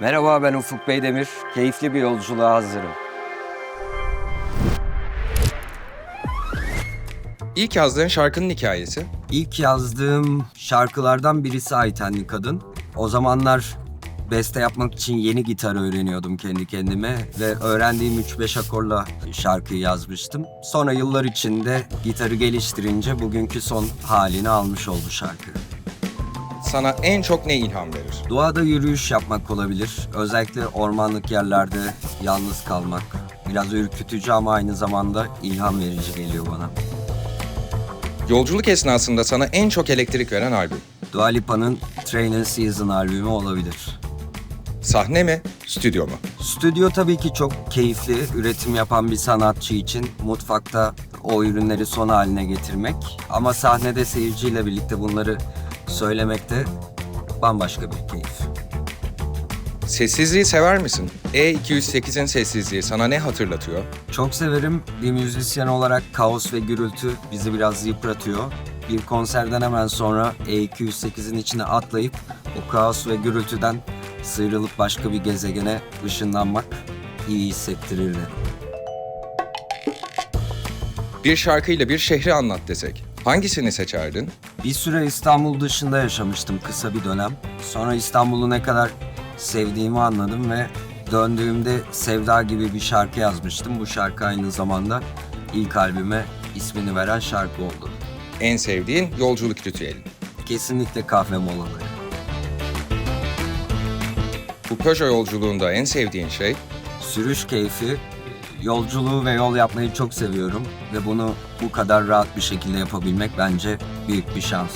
Merhaba ben Ufuk Beydemir. Keyifli bir yolculuğa hazırım. İlk yazdığın şarkının hikayesi. İlk yazdığım şarkılardan birisi Aytenli Kadın. O zamanlar beste yapmak için yeni gitar öğreniyordum kendi kendime ve öğrendiğim 3-5 akorla şarkıyı yazmıştım. Sonra yıllar içinde gitarı geliştirince bugünkü son halini almış oldu şarkı. Sana en çok ne ilham verir? Doğada yürüyüş yapmak olabilir. Özellikle ormanlık yerlerde yalnız kalmak. Biraz ürkütücü ama aynı zamanda ilham verici geliyor bana. Yolculuk esnasında sana en çok elektrik veren albüm. Dua Lipa'nın Train Season albümü olabilir. Sahne mi, stüdyo mu? Stüdyo tabii ki çok keyifli. Üretim yapan bir sanatçı için mutfakta o ürünleri son haline getirmek. Ama sahnede seyirciyle birlikte bunları söylemek de bambaşka bir keyif. Sessizliği sever misin? E208'in sessizliği sana ne hatırlatıyor? Çok severim. Bir müzisyen olarak kaos ve gürültü bizi biraz yıpratıyor. Bir konserden hemen sonra E208'in içine atlayıp o kaos ve gürültüden sıyrılıp başka bir gezegene ışınlanmak iyi hissettirirdi. Bir şarkıyla bir şehri anlat desek. Hangisini seçerdin? Bir süre İstanbul dışında yaşamıştım kısa bir dönem. Sonra İstanbul'u ne kadar sevdiğimi anladım ve döndüğümde Sevda gibi bir şarkı yazmıştım. Bu şarkı aynı zamanda ilk albüme ismini veren şarkı oldu. En sevdiğin yolculuk ritüeli. Kesinlikle kahve molaları. Bu Peugeot yolculuğunda en sevdiğin şey? Sürüş keyfi, yolculuğu ve yol yapmayı çok seviyorum ve bunu bu kadar rahat bir şekilde yapabilmek bence büyük bir şans.